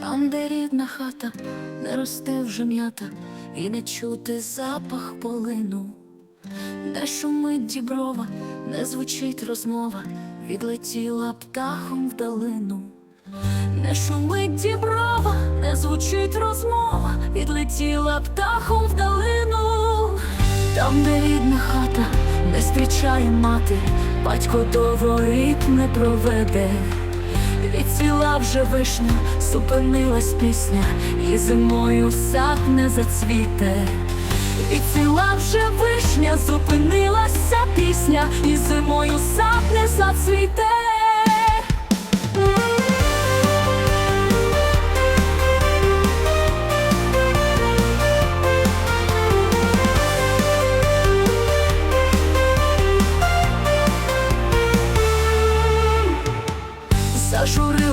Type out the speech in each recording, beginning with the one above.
Там, де рідна хата, не росте вже м'ята, і не чути запах полину, де шумить діброва, не звучить розмова, відлетіла птахом в долину. Не шумить діброва, не звучить розмова, відлетіла птахом в долину. Там, де рідна хата, не зустрічає мати, батько до воріт не проведе. Відціла вже вишня, зупинилась пісня, і зимою сад не зацвіте. ціла вже вишня, зупинилася пісня, і зимою сад не зацвіте.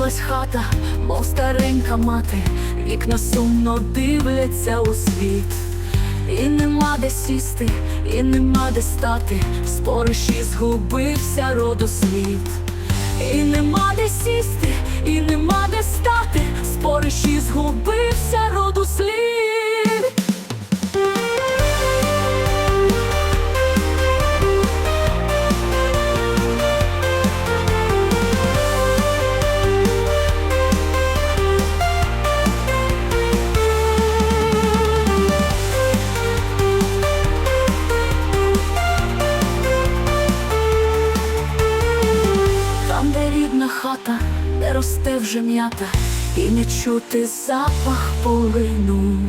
Зажурилась хата, мов старенька мати, вікна сумно дивляться у світ. І нема де сісти, і нема де стати, в спориші згубився родослід. І нема де сісти, Там, де рідна хата, де росте вже м'ята, і не чути запах полину.